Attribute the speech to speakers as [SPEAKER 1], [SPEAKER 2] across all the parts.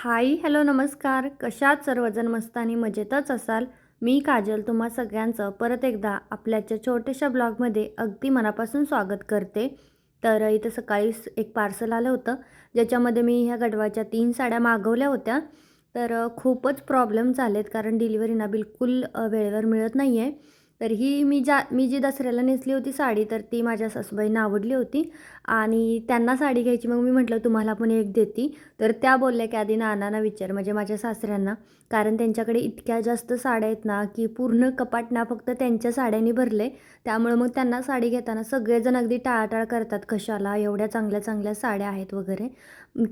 [SPEAKER 1] Hi hello नमस्कार. कशात सर्वजण मस्त आणि मजेतच असाल? मी काजल तुम्हा सगळ्यांचं परत एकदा आपल्याच्या छोट्याशा ब्लॉगमध्ये अगदी मनापासून स्वागत करते. तर इथं सकाळीच एक पार्सल आलं होतं ज्याच्यामध्ये मी ह्या गडवाच्या तीन साड्या मागवल्या होत्या. तर खूपच प्रॉब्लेम झालेत कारण डिलिव्हरीना बिलकुल वेळेवर मिळत नाही आहे तर ही मी ज्या मी जी दसऱ्याला नेसली होती साडी तर ती माझ्या सासूबाईंना आवडली होती. आणि त्यांना साडी घ्यायची. मग मी म्हटलं तुम्हाला पण एक देती. तर त्या बोलल्या की आधी नानांना विचार म्हणजे माझ्या सासऱ्यांना. कारण त्यांच्याकडे इतक्या जास्त साड्या आहेत ना की पूर्ण कपाट ना फक्त त्यांच्या साड्यांनी भरले. त्यामुळे मग त्यांना साडी घेताना सगळेजण अगदी टाळाटाळ करतात कशाला एवढ्या चांगल्या चांगल्या साड्या आहेत वगैरे?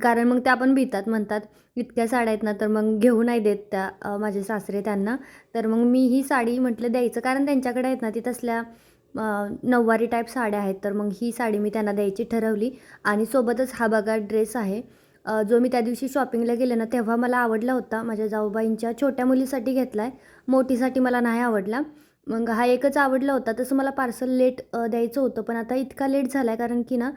[SPEAKER 1] कारण मग त्या पण भितात म्हणतात इतक्या साड्या आहेत ना तर मग घेऊ नाही देत त्या माझे सासरे त्यांना. तर मग मी ही साडी म्हटलं द्यायचं. कारण त्यांच्याकडे आहेत ना ती तसल्या नऊवारी टाईप साड्या आहेत तर मग ही साडी मी त्यांना द्यायची ठरवली. आणि सोबतच हा बघा ड्रेस आहे. जो मी त्या दिवशी शॉपिंगला गेले ना तेव्हा मला आवडला होता. माझ्या जाऊबाईंच्या छोट्या मुलीसाठी घेतला आहे मोठीसाठी मला नाही आवडला. मग हा एकच आवडला होता. तसं मला पार्सल लेट द्यायचं होतं. पण आता इतका लेट झाला आहे कारण की ना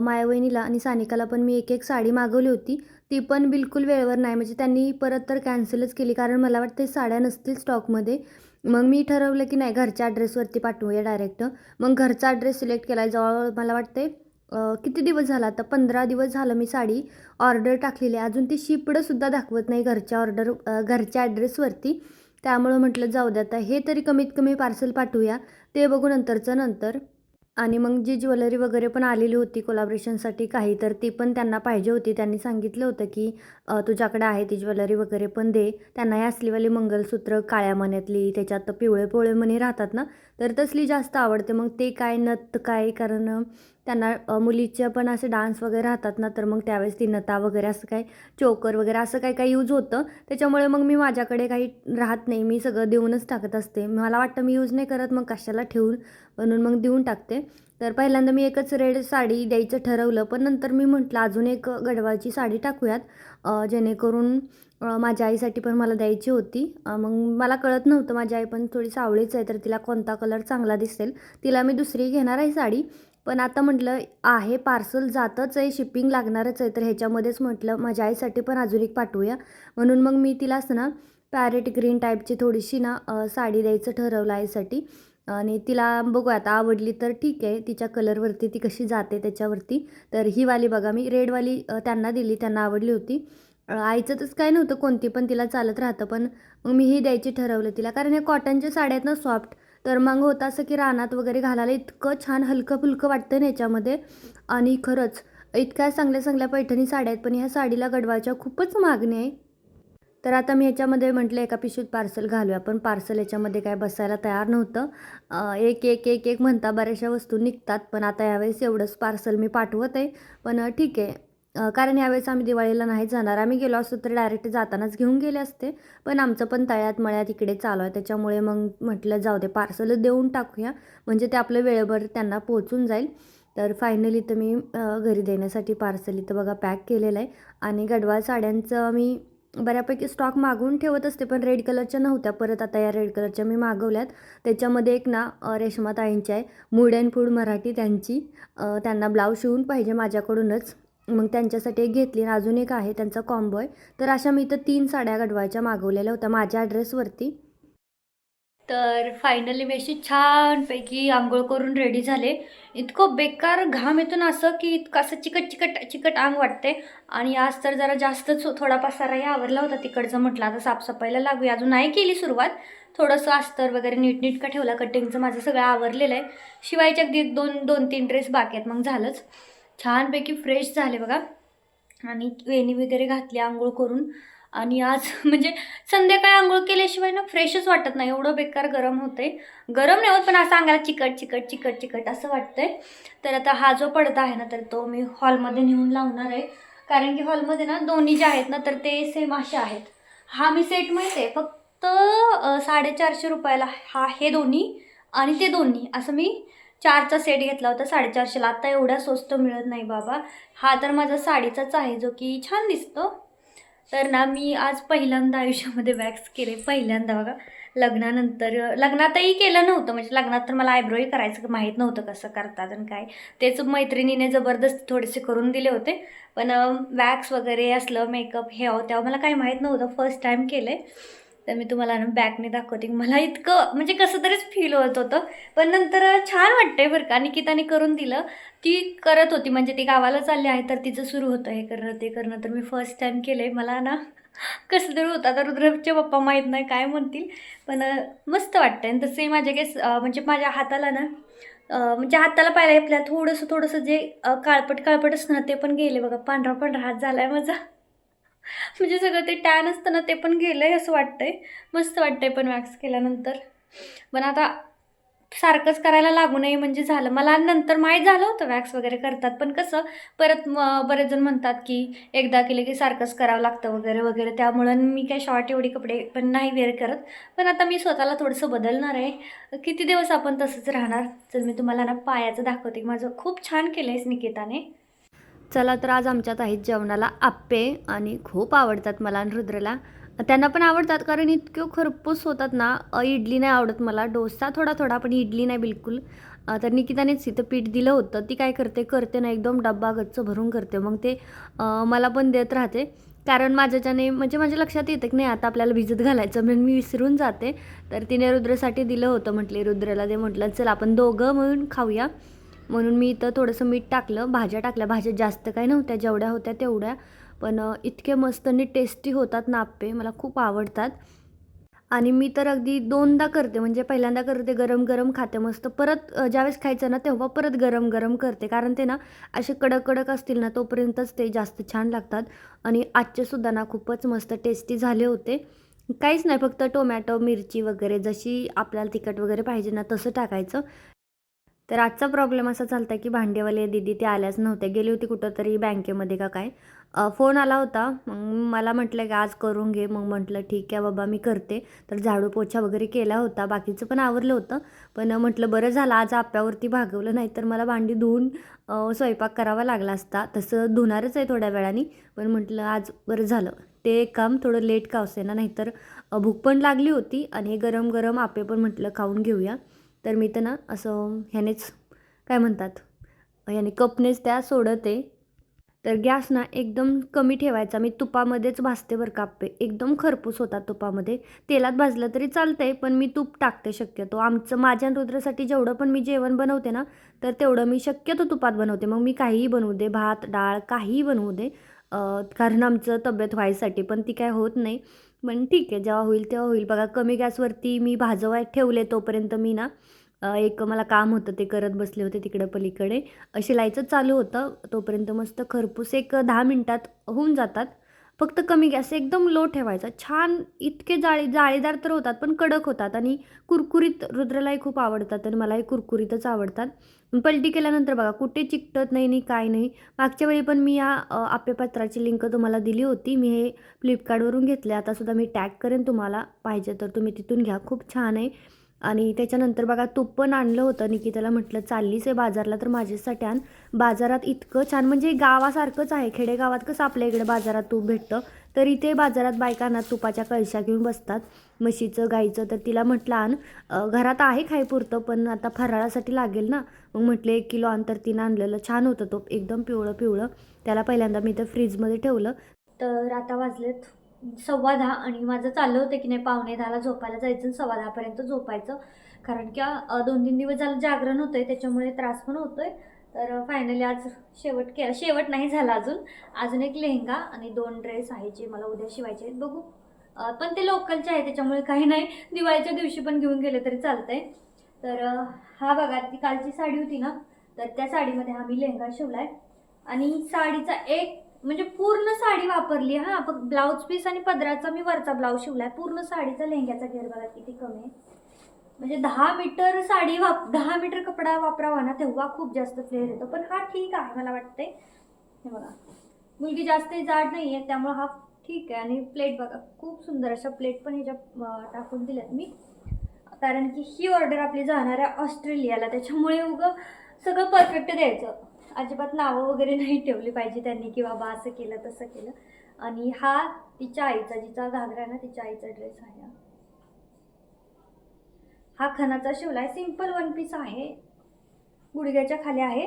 [SPEAKER 1] माया वहिनीला आणि सानिकाला पण मी एक एक साडी मागवली होती. ती पण बिलकुल वेळेवर नाही. म्हणजे त्यांनी परत तर कॅन्सलच केली. कारण मला वाटतं साड्या नसतील स्टॉकमध्ये मग मी ठरवलं की नाही घरच्या ॲड्रेसवरती पाठवूया डायरेक्ट मग घरचा ॲड्रेस सिलेक्ट केला आहे जवळ मला वाटते किती दिवस झाला आता? पंधरा दिवस झालं मी साडी ऑर्डर टाकलेली आहे. अजून ती शिपडंसुद्धा दाखवत नाही घरच्या ऑर्डर घरच्या ॲड्रेसवरती त्यामुळं म्हटलं जाऊ द्या आता. हे तरी कमीत कमी पार्सल पाठवूया. ते बघू नंतरचं नंतर. आणि मग जी ज्वेलरी वगैरे पण आलेली होती कोलाब्रेशनसाठी काही तर ती पण त्यांना पाहिजे होती. त्यांनी सांगितलं होतं की तुझ्याकडे आहे ती ज्वेलरी वगैरे पण दे. त्यांना ही असलीवाली मंगलसूत्र काळ्या मण्यातली त्याच्यात पिवळे पोळे मणी राहतात ना? तर तसली जास्त आवडते. मग ते काय नथ काय? कारण त्यांना मुलीच्या पण असे डान्स वगैरे राहतात ना तर मग त्यावेळेस ती नता वगैरे असं काय चोकर वगैरे असं काय काय यूज होतं. त्याच्यामुळे मग मी माझ्याकडे काही राहत नाही. मी सगळं देऊनच टाकत असते. मला वाटतं मी यूज नाही करत मग कशाला ठेवून म्हणून मग देऊन टाकते. तर पहिल्यांदा मी एकच रेड साडी द्यायचं ठरवलं पण नंतर मी म्हटलं अजून एक गडवाची साडी टाकूयात. जेणेकरून माझ्या आईसाठी पण मला द्यायची होती. मग मला कळत नव्हतं माझी आई पण थोडी सावळीच आहे तर तिला कोणता कलर चांगला दिसेल तिला मी दुसरी घेणार आहे साडी. पण आता म्हटलं आहे पार्सल जातच आहे शिपिंग लागणारच आहे तर ह्याच्यामध्येच म्हटलं माझ्या आईसाठी पण अजून एक पाठवूया. म्हणून मग मी तिला असं ना पॅरेट ग्रीन टाईपची थोडीशी ना साडी द्यायचं ठरवलं आईसाठी. आणि तिला बघू आता आवडली तर ठीक आहे तिच्या कलरवरती ती कशी जाते त्याच्यावरती. तर ही वाली बघा मी रेडवाली त्यांना दिली त्यांना आवडली होती. आईचं तसं काय नव्हतं कोणती पण तिला चालत राहतं पण मग मी ही द्यायची ठरवलं तिला. कारण हे कॉटनच्या साड्या आहेत ना सॉफ्ट तर मग होतं असं की रानात वगैरे घालायला इतकं छान हलकं फुलकं वाटतं ना याच्यामध्ये. आणि खरंच इतक्या चांगल्या चांगल्या पैठणी साड्या आहेत पण ह्या साडीला गडवायच्या खूपच मागणी आहे. तर आता मी याच्यामध्ये म्हटलं एका पिशवीत पार्सल घालूया. पण पार्सल याच्यामध्ये काय बसायला तयार नव्हतं. एक एक एक एक म्हणता बऱ्याचशा वस्तू निघतात पण आता यावेळेस एवढंच पार्सल मी पाठवत आहे. पण ठीक आहे कारण यावेळेस आम्ही दिवाळीला नाही जाणार. आम्ही गेलो असतो तर डायरेक्ट जातानाच घेऊन गेले असते. पण आमचं पण तळ्यात मळ्यात इकडे चालू आहे. त्याच्यामुळे मग म्हटलं जाऊ दे पार्सल देऊन टाकूया. म्हणजे ते आपलं वेळेवर त्यांना पोहोचून जाईल. तर फायनली तर मी घरी देण्यासाठी पार्सल इथं बघा पॅक केलेलं आहे. आणि गडवाल साड्यांचं मी बऱ्यापैकी स्टॉक मागवून ठेवत असते पण रेड कलरच्या नव्हत्या. परत आता या रेड कलरच्या मी मागवल्यात. त्याच्यामध्ये एक ना अ, ताईंची आहे. मूड अँड फूड मराठी त्यांची. त्यांना ब्लाऊज शिवून पाहिजे माझ्याकडूनच. मग त्यांच्यासाठी एक घेतली आणि अजून एक आहे त्यांचा कॉम्बॉय. तर अशा मी इथं तीन साड्या गडवायच्या मागवलेल्या होत्या माझ्या ॲड्रेसवरती तर फायनली मी अशी छानपैकी आंघोळ करून रेडी झाले. इतकं बेकार घाम येतो ना असं की इतकं असं चिकट चिकट चिकट अंग वाटते आणि आज तर जरा जास्तच थोडा पसाराही आवरला होता तिकडचं म्हटलं आता साफसफाईला लागूया. अजून नाही केली सुरुवात. थोडंसं अस्तर वगैरे नीटनीटका ठेवला. कटिंगचं माझं सगळं आवरलेलं आहे. शिवायच्या अगदी एक दोन दोन तीन ड्रेस बाकी आहेत. मग झालंच. छानपैकी फ्रेश झाले बघा. आणि वेणी वगैरे घातली आंघोळ करून. आणि आज म्हणजे संध्याकाळी आंघोळ केल्याशिवाय ना फ्रेशच वाटत नाही. एवढं बेकार गरम होते गरम नाही होत पण असं अंगाला चिकट चिकट चिकट चिकट असं वाटतंय. तर आता हा जो पडदा आहे ना तर तो मी हॉलमध्ये नेऊन लावणार आहे. कारण की हॉलमध्ये ना दोन्ही जे आहेत ना तर ते सेम असे आहेत. हा मी सेट माहीत आहे फक्त साडेचारशे रुपयाला हा हे दोन्ही आणि ते दोन्ही असं मी चारचा सेट घेतला होता साडेचारशेला. आता एवढा स्वस्त मिळत नाही बाबा. हा तर माझा साडीचाच आहे जो की छान दिसतो. तर ना मी आज पहिल्यांदा आयुष्यामध्ये वॅक्स केले. पहिल्यांदा बघा लग्नानंतर लग्नातही केलं नव्हतं. म्हणजे लग्नात तर मला आयब्रोही करायचं माहीत नव्हतं कसं करतात आणि काय. तेच मैत्रिणीने जबरदस्त थोडेसे करून दिले होते. पण वॅक्स वगैरे असलं मेकअप हे हो तेव्हा मला काही माहीत नव्हतं. फर्स्ट टाईम केलं आहे तर मी तुम्हाला ना बॅकने दाखवते मला इतकं म्हणजे कसं तरीच फील होत होतं. पण नंतर छान वाटतंय बरं का. निकिताने करून दिलं. ती करत होती. म्हणजे ती गावाला चालली आहे तर तिचं सुरू होतं हे करणं ते करणं. तर मी फर्स्ट टाईम केलं आहे मला ना कसं तरी होतं. आता रुद्रचे पप्पा माहीत नाही काय म्हणतील. पण मस्त वाटतं आणि तसे माझ्या केस म्हणजे माझ्या हाताला ना म्हणजे हाताला पाहिलं आपल्या थोडंसं थोडंसं जे काळपट काळपट असणं ते पण गेले बघा. पांढरा पांढरा हात झाला आहे माझा. म्हणजे सगळं ते टॅन असतं ना ते पण गेलं आहे असं वाटतंय. मस्त वाटतंय पण वॅक्स केल्यानंतर. पण आता सारखंच करायला लागू नये म्हणजे झालं. मला नंतर माहीत झालं होतं वॅक्स वगैरे करतात. पण कसं परत बरेच जण म्हणतात की एकदा केलं की सारखंच करावं लागतं वगैरे वगैरे. त्यामुळं मी काय शॉर्ट एवढी कपडे पण नाही वेअर करत. पण आता मी स्वतःला थोडंसं बदलणार आहे. किती दिवस आपण तसंच राहणार? तर मी तुम्हाला ना पायाचं दाखवते. माझं खूप छान केलं आहेस निकिताने. चला तर आज आमच्यात आहेत जेवणाला आप्पे आणि खूप आवडतात मला आणि रुद्रला. त्यांना पण आवडतात कारण इतके खरपूस होतात ना इडली नाही आवडत मला. डोसा थोडा थोडा पण इडली नाही बिलकुल. तर निकितानेच इथं पीठ दिलं होतं. ती काय करते करते ना एकदम डब्बा गच्च भरून करते. मग ते मला पण देत राहते. कारण माझ्याच्याने म्हणजे माझ्या लक्षात येतं की नाही आता आपल्याला भिजत घालायचं. म्हणून मी विसरून जाते. तर तिने रुद्रसाठी दिलं होतं म्हटले रुद्रला ते म्हटलं चल आपण दोघं म्हणून खाऊया. म्हणून मी इथं थोडंसं मीठ टाकलं भाज्या टाकल्या. भाज्या जास्त काही नव्हत्या जेवढ्या होत्या तेवढ्या. पण इतके मस्त आणि टेस्टी होतात नाप्पे मला खूप आवडतात. आणि मी तर अगदी दोनदा करते म्हणजे पहिल्यांदा करते गरम गरम खाते मस्त. परत ज्यावेळेस खायचं ना तेव्हा परत गरम गरम करते. कारण ते ना असे कडक कडक असतील ना तोपर्यंतच ते जास्त छान लागतात. आणि आजचे सुद्धा ना खूपच मस्त टेस्टी झाले होते. काहीच नाही फक्त टोमॅटो मिरची वगैरे जशी आपल्याला तिखट वगैरे पाहिजे ना तसं टाकायचं. तर आजचा प्रॉब्लेम असा चालता की भांडेवाले दिदी ते आल्याच नव्हते. गेली होती कुठं तरी बँकेमध्ये का काय? फोन आला होता. मग मला म्हटलं की आज करून घे. मग म्हटलं ठीक आहे बाबा मी करते. तर झाडू पोछा वगैरे केला होता. बाकीचं पण आवरलं होतं. पण म्हटलं बरं झालं आज आप्यावरती भागवलं नाही तर मला भांडी धुवून स्वयंपाक करावा लागला असता. तसं धुणारच आहे थोड्या वेळाने. पण म्हटलं आज बरं झालं. ते एक काम थोडं लेट का असे ना नाहीतर भूक पण लागली होती आणि गरम गरम आपे पण म्हटलं खाऊन घेऊया. तर मी तर ना असं ह्यानेच काय म्हणतात ह्याने कपनेच त्या सोडते. तर गॅस ना एकदम कमी ठेवायचा. मी तुपामध्येच भाजते बरं कापे एकदम खरपूस होतात तुपामध्ये. तेलात भाजलं तरी चालतं आहे पण मी तूप टाकते शक्यतो. आमचं माझ्या आणि रुद्रासाठी जेवढं पण मी जेवण बनवते ना तर तेवढं मी शक्यतो तुपात बनवते. मग मी काहीही बनवू दे. भात डाळ काहीही बनवू दे. कारण आमचं तब्येत व्हायसाठी पण ती काय होत नाही. पण ठीक आहे जेव्हा होईल तेव्हा होईल. बघा कमी गॅसवरती मी भाजवाय ठेवले तोपर्यंत मी ना एक मला काम होतं ते करत बसले होते तिकडं पलीकडे. शिलाईचं चालू होतं तोपर्यंत मस्त खरपूस एक दहा मिनटात होऊन जातात. फक्त कमी गॅस एकदम लो ठेवायचा. छान इतके जाळी जाळीदार तर होतात पण कडक होतात आणि कुरकुरीत रुद्रलाही खूप आवडतात आणि मलाही कुरकुरीतच आवडतात. पलटी केल्यानंतर बघा कुठे चिकटत नाही नाही काय नाही. मागच्या वेळी पण मी या आप्यपात्राची आप्यपत्राची लिंक तुम्हाला दिली होती. मी हे फ्लिपकार्टवरून घेतले. आतासुद्धा मी टॅग करेन तुम्हाला. पाहिजे तर तुम्ही तिथून घ्या. खूप छान आहे. आणि त्याच्यानंतर बघा तूप पण आणलं होतं निकिताला. म्हटलं चाललीच आहे बाजारला तर माझ्यासाठी आण. बाजारात इतकं छान म्हणजे गावासारखंच आहे. खेडेगावात कसं आपल्या इकडे बाजारात तूप भेटतं? तर इथे बाजारात बायकांना तुपाच्या कळशा घेऊन बसतात. म्हशीचं गाईचं तर तिला म्हटलं आण. घरात आहे खायपुरतं पण आता फराळासाठी लागेल ना. मग म्हटलं एक किलो आण. तर तिनं आणलेलं छान होतं तो एकदम पिवळं पिवळं त्याला पहिल्यांदा मी तर फ्रीजमध्ये ठेवलं. तर आता वाजलेत सव्वा दहा आणि माझं चाललं होतं की नाही पावणे दहाला झोपायला जायचं आणि सव्वा दहापर्यंत झोपायचं. कारण की दोन तीन दिवस झालं जागरण होतं आहे त्याच्यामुळे त्रास पण होतो आहे तर फायनली आज शेवट के शेवट नाही झाला अजून. अजून एक लेहंगा आणि दोन ड्रेस आहे जे मला उद्या शिवायचे आहेत. बघू. पण ते लोकलचे आहे त्याच्यामुळे काही नाही. दिवाळीच्या दिवशी पण घेऊन गेले तरी चालतंय. तर हा बघा ती कालची साडी होती ना तर त्या साडीमध्ये हा मी लेहंगा शिवला आहे आणि साडीचा एक म्हणजे पूर्ण साडी वापरली हा. फक्त ब्लाऊज पीस आणि पदराचा मी वरचा ब्लाऊज शिवलाय. पूर्ण साडीचा लेहंग्याचा घेर बघा किती कमी आहे. म्हणजे दहा मीटर साडी वाप दहा मीटर कपडा वापरावा ना तेव्हा खूप जास्त फ्लेअर येतो. पण हा ठीक आहे मला वाटते हे बघा. मुलगी जास्त जाड नाही आहे त्यामुळे हा ठीक आहे. आणि प्लेट बघा खूप सुंदर अशा प्लेट पण ह्याच्या टाकून दिल्यात मी. कारण की ही ऑर्डर आपली जाणार आहे ऑस्ट्रेलियाला. त्याच्यामुळे उगं सगळं परफेक्ट द्यायचं. अजिबात नावं वगैरे नाही ठेवली पाहिजे त्यांनी की बाबा असं केलं तसं केलं. आणि हा तिच्या आईचा जिचा घागरा आहे ना तिच्या आईचा ड्रेस आहे हा. हा शिवला आहे. सिंपल वन पीस आहे. गुडघ्याच्या खाली आहे.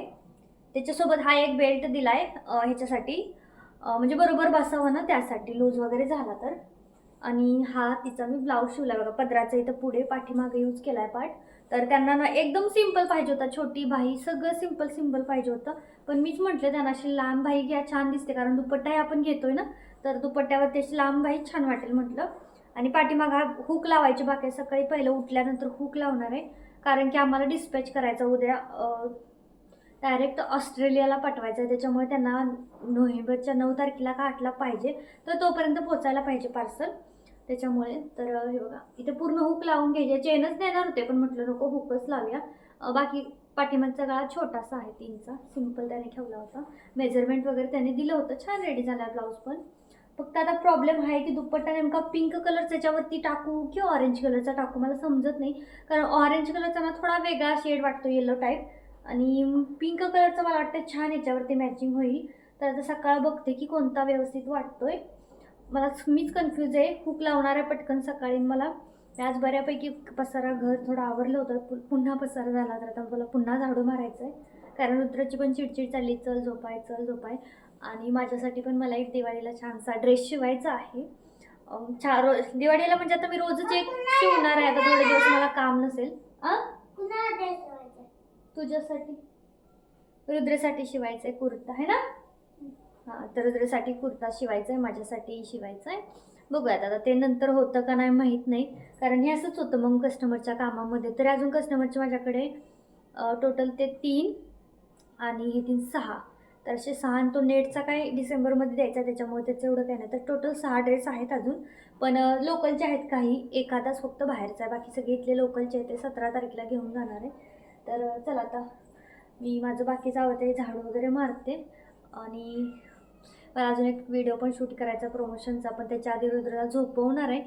[SPEAKER 1] त्याच्यासोबत हा एक बेल्ट दिला आहे ह्याच्यासाठी. म्हणजे बरोबर बसावं ना त्यासाठी. लूज वगैरे झाला तर. आणि हा तिचा मी ब्लाऊज शिवला बघा पदराचा इथं पुढे पाठीमागे यूज केला आहे पाठ तर त्यांना ना एकदम सिंपल पाहिजे होता. छोटी भाई सगळं सिंपल सिंपल पाहिजे होतं. पण मीच म्हटलं त्यांना अशी लांब भाई घ्या छान दिसते. कारण दुपट्टाही आपण घेतोय ना तर दुपट्ट्यावर त्याची लांब भाई छान वाटेल म्हटलं. आणि पाठीमागा हूक हुक लावायची बाकी सकाळी पहिलं उठल्यानंतर हुक लावणार आहे. कारण की आम्हाला डिस्पॅच करायचं उद्या डायरेक्ट ऑस्ट्रेलियाला पाठवायचं आहे. त्याच्यामुळे त्यांना नोव्हेंबरच्या नऊ तारखेला का आठला पाहिजे. तर तोपर्यंत पोचायला पाहिजे पार्सल त्याच्यामुळे तर हे बघा इथे पूर्ण हुक लावून घ्यायचे. चेनच देणार होते पण म्हटलं नको हुकच लावूया. बाकी पाठीमागचा गळा छोटासा आहे तीनचा. सिंपल त्याने ठेवला होता. मेजरमेंट वगैरे त्याने दिलं होतं. छान रेडी झाला ब्लाऊज पण. फक्त आता प्रॉब्लेम आहे की दुपट्टा नेमका पिंक कलर त्याच्यावरती टाकू की ऑरेंज कलरचा टाकू मला समजत नाही. कारण ऑरेंज कलरचा ना थोडा वेगळा शेड वाटतो येलो टाईप आणि पिंक कलरचा मला वाटतं छान याच्यावरती मॅचिंग होईल. तर आता सकाळ बघते की कोणता व्यवस्थित वाटतोय. मला मीच कन्फ्यूज आहे. हुक लावणार आहे पटकन सकाळी मला. आज बऱ्यापैकी पसारा घर थोडं आवरलं होतं. पु- पुन्हा पसारा झाला तर आता मला पुन्हा झाडू मारायचं आहे कारण रुद्राची पण चिडचिड चालली. चल झोपाय चल झोपाय. आणि माझ्यासाठी पण मला एक दिवाळीला छानसा ड्रेस शिवायचा आहे. छा रो दिवाळीला म्हणजे आता मी रोजच एक शिवणार आहे. आता थोडे दिवस मला काम नसेल. तुझ्यासाठी. रुद्रेसाठी शिवायचं आहे कुर्ता. आहे ना? हां तर रुद्रेसाठी कुर्ता शिवायचा आहे माझ्यासाठी शिवायचा आहे बघूयात आता ते नंतर होतं का नाही माहीत नाही. कारण हे असंच होतं मग कस्टमरच्या कामामध्ये. तर अजून कस्टमरचे माझ्याकडे टोटल ते तीन आणि हे तीन सहा. तर असे सहा आणि तो नेटचा काय डिसेंबरमध्ये द्यायचा त्याच्यामुळे त्याचं एवढं काही नाही. तर टोटल सहा ड्रेस आहेत अजून. पण लोकलचे आहेत काही एखादाच फक्त बाहेरचा आहे. बाकी सगळे इथले लोकलचे आहेत ते सतरा तारखेला घेऊन जाणार आहे. तर चला आता मी माझं बाकीचं आवडते झाडू वगैरे मारते. आणि मला अजून एक व्हिडिओ पण शूट करायचा प्रमोशनचा पण त्याच्या आधी रुद्रला झोपवणार आहे.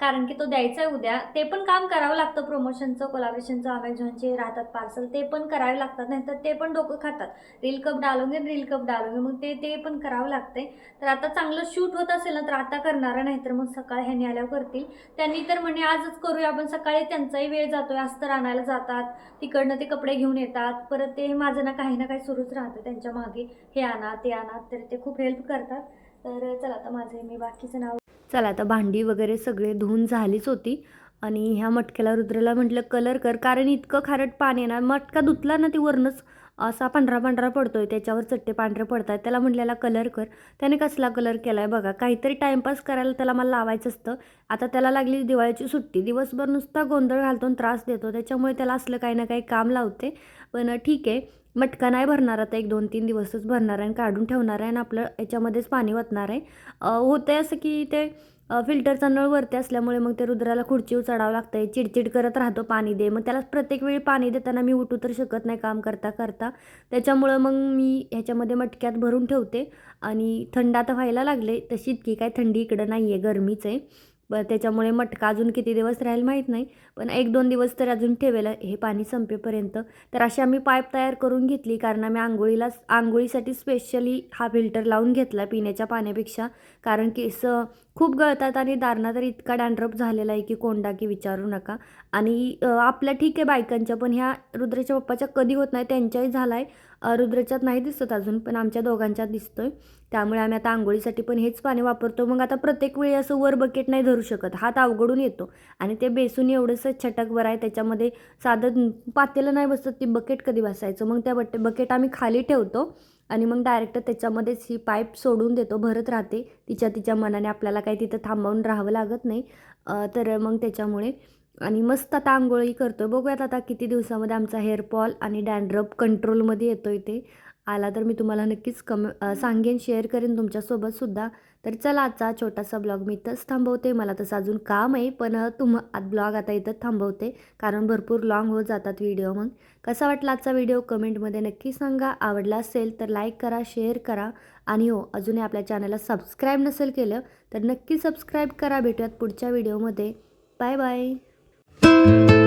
[SPEAKER 1] कारण की तो द्यायचा आहे उद्या. ते पण काम करावं लागतं प्रमोशनचं कोलाबरेशनचं अमेझॉनचे राहतात पार्सल ते पण करावे लागतात नाहीतर ते पण डोकं खातात. रील कप डालोगे रील कप डालोगे मग ते ते पण करावं लागते तर आता चांगलं शूट होत असेल ना तर आता करणार नाही तर मग सकाळी ह्याने आल्यावर करतील. त्यांनी तर म्हणे आजच करूया आपण सकाळी त्यांचाही वेळ जातोय. अस्तर आणायला जातात. तिकडनं ते कपडे घेऊन येतात. परत ते माझं ना काही ना काही सुरूच राहतं त्यांच्या मागे. हे आणा ते आणा. तर ते खूप हेल्प करतात. तर चला आता माझे मी बाकीचं नाव चला आता भांडी वगैरे सगळे धुवून झालीच होती. आणि ह्या मटक्याला रुद्रला म्हटलं कलर कर. कारण इतकं खारट पाणी आहे ना मटका धुतला ना ते वरनच असा पांढरा पांढरा पडतो आहे त्याच्यावर चट्टे पांढरे पडत आहेत त्याला म्हटलेला कलर कर. त्याने कसला कलर केला आहे बघा. काहीतरी टाईमपास करायला त्याला मला लावायचं असतं. आता त्याला लागली दिवाळीची सुट्टी. दिवसभर नुसता गोंधळ घालतो आणि त्रास देतो. त्याच्यामुळे त्याला असलं काही ना काही काम लावते. पण ठीक आहे. मटका नाही भरणार आता एक दोन तीन दिवसच भरणार आहे आणि काढून ठेवणार आहे आणि आपलं याच्यामध्येच पाणी वतणार आहे. होतं आहे असं की ते फिल्टरचा नळ वरती असल्यामुळे मग ते रुद्राला खुर्चीवर चढावं लागतं आहे चिडचिड करत राहतो पाणी दे. मग त्याला प्रत्येक वेळी पाणी देताना मी उठू तर शकत नाही काम करता करता. त्याच्यामुळं मग मी ह्याच्यामध्ये मटक्यात भरून ठेवते आणि थंड आता व्हायला लागले तशी इतकी काय थंडी इकडं नाही आहे गरमीच आहे. बरं त्याच्यामुळे मटका अजून किती दिवस राहील माहीत नाही पण एक दोन दिवस तर अजून ठेवेल हे पाणी संपेपर्यंत. तर अशी आम्ही पाईप तयार करून घेतली कारण आम्ही आंघोळीला आंघोळीसाठी स्पेशली हा फिल्टर लावून घेतला पिण्याच्या पाण्यापेक्षा कारण केस खूप गळतात आणि दारणा तर इतका डॅन्ड्रप झालेला आहे की कोंडा की विचारू नका. आणि आपल्या ठीक आहे बायकांच्या पण ह्या रुद्राच्या पप्पाच्या कधी होत नाही त्यांच्याही झाला आहे रुद्रच्यात नाही दिसत अजून पण आमच्या दोघांच्यात दिसतोय. त्यामुळे आम्ही आता आंघोळीसाठी पण हेच पाणी वापरतो. मग आता प्रत्येक वेळी असं वर बकेट नाही धरू शकत. हात अवघडून येतो. आणि ते बेसून एवढंसं छटकवर आहे त्याच्यामध्ये साधं पातेलं नाही बसत ती बकेट कधी बसायचं? मग त्या बट बकेट आम्ही खाली ठेवतो आणि मग डायरेक्ट त्याच्यामध्येच ही पाईप सोडून देतो भरत राहते. तिच्या तिच्या मनाने आपल्याला काही तिथं थांबवून राहावं लागत नाही. तर मग त्याच्यामुळे आणि मस्त आता आंघोळी करतो बघूयात आता किती दिवसामध्ये आमचा हेअरफॉल आणि डॅन्ड्रप कंट्रोलमध्ये येतो आहे ते. आला तर मी तुम्हाला नक्कीच कम सांगेन शेअर करेन तुमच्यासोबतसुद्धा तर चला आजचा छोटासा ब्लॉग मी इथंच थांबवते. मला तसं अजून काम आहे पण तुम ब्लॉग आता इथंच थांबवते. कारण भरपूर लॉंग होत जातात व्हिडिओ मग. कसा वाटला आजचा व्हिडिओ कमेंटमध्ये नक्की सांगा. आवडला असेल तर लाईक करा शेअर करा. आणि हो अजूनही आपल्या चॅनलला सबस्क्राईब नसेल केलं तर नक्की सबस्क्राईब करा. भेटूयात पुढच्या व्हिडिओमध्ये बाय बाय thank you.